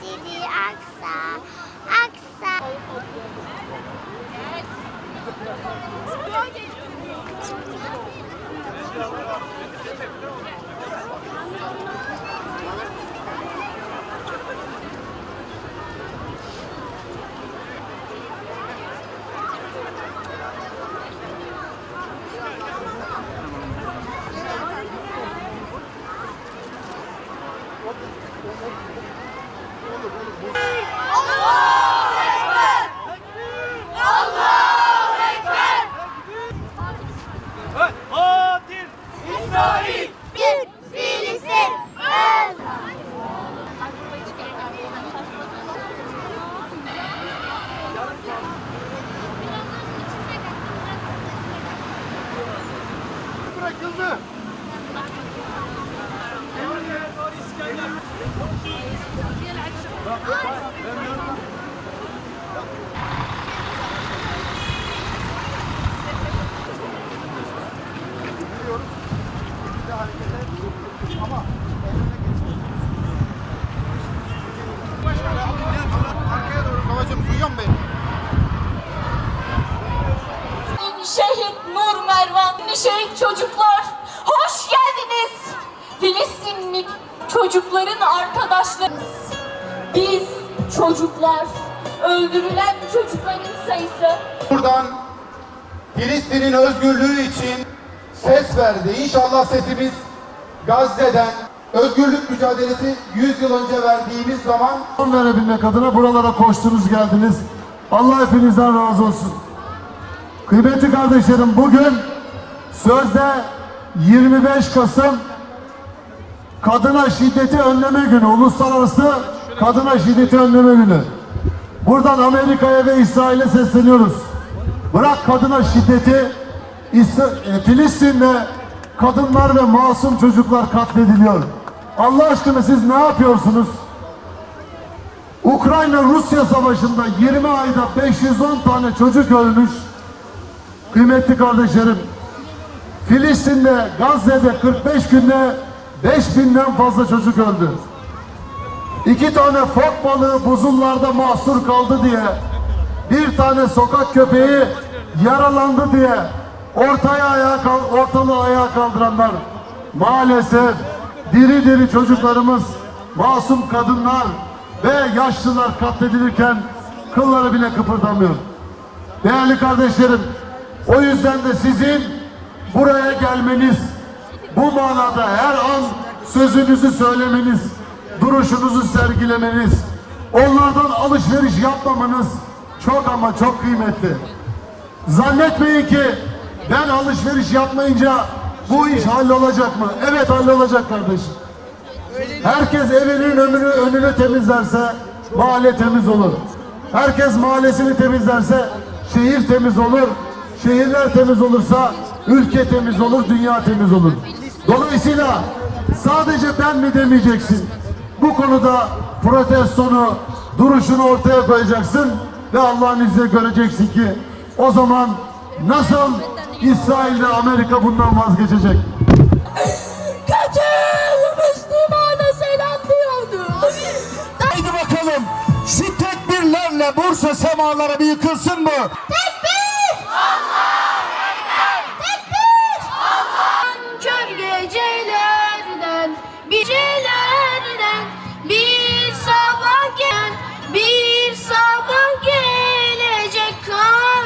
See the Aksa. Aksa. Thank you. Türk, Filistin, öz. Bırakıldı. Arkaya çocukların arkadaşlarımız. Biz çocuklar, öldürülen çocukların sayısı Buradan Filistin'in özgürlüğü için ses verdi. İnşallah sesimiz Gazze'den özgürlük mücadelesi 100 yıl önce verdiğimiz zaman Son verebilmek adına buralara koştunuz geldiniz. Allah hepinizden razı olsun. Kıymetli kardeşlerim bugün sözde 25 Kasım Kadına Şiddeti Önleme Günü, Uluslararası Kadına Şiddeti Önleme Günü. Buradan Amerika'ya ve İsrail'e sesleniyoruz. Bırak kadına şiddeti, e, Filistin'de kadınlar ve masum çocuklar katlediliyor. Allah aşkına siz ne yapıyorsunuz? Ukrayna-Rusya savaşında 20 ayda 510 tane çocuk ölmüş. Kıymetli kardeşlerim, Filistin'de, Gazze'de 45 günde 5000'den fazla çocuk öldü. İki tane fok balığı buzullarda mahsur kaldı diye, bir tane sokak köpeği yaralandı diye ortaya ayağa ortalığı ayağa kaldıranlar maalesef diri diri çocuklarımız, masum kadınlar ve yaşlılar katledilirken kılları bile kıpırdamıyor. Değerli kardeşlerim, o yüzden de sizin buraya gelmeniz, bu manada her an sözünüzü söylemeniz, duruşunuzu sergilemeniz, onlardan alışveriş yapmamanız çok ama çok kıymetli. Zannetmeyin ki ben alışveriş yapmayınca bu iş hallolacak mı? Evet hallolacak kardeşim. Herkes evinin önünü, önünü temizlerse mahalle temiz olur. Herkes mahallesini temizlerse şehir temiz olur. Şehirler temiz olursa ülke temiz olur, dünya temiz olur. Dolayısıyla sadece ben mi demeyeceksin. Bu konuda protestonu, duruşunu ortaya koyacaksın ve Allah'ın izniyle göreceksin ki o zaman nasıl İsrail ve Amerika bundan vazgeçecek? kötü Müslümana selam diyordu. Haydi bakalım şu tekbirlerle Bursa semaları bir yıkılsın mı? Gecelerden bir sabah gel, bir sabah gelecek kardan.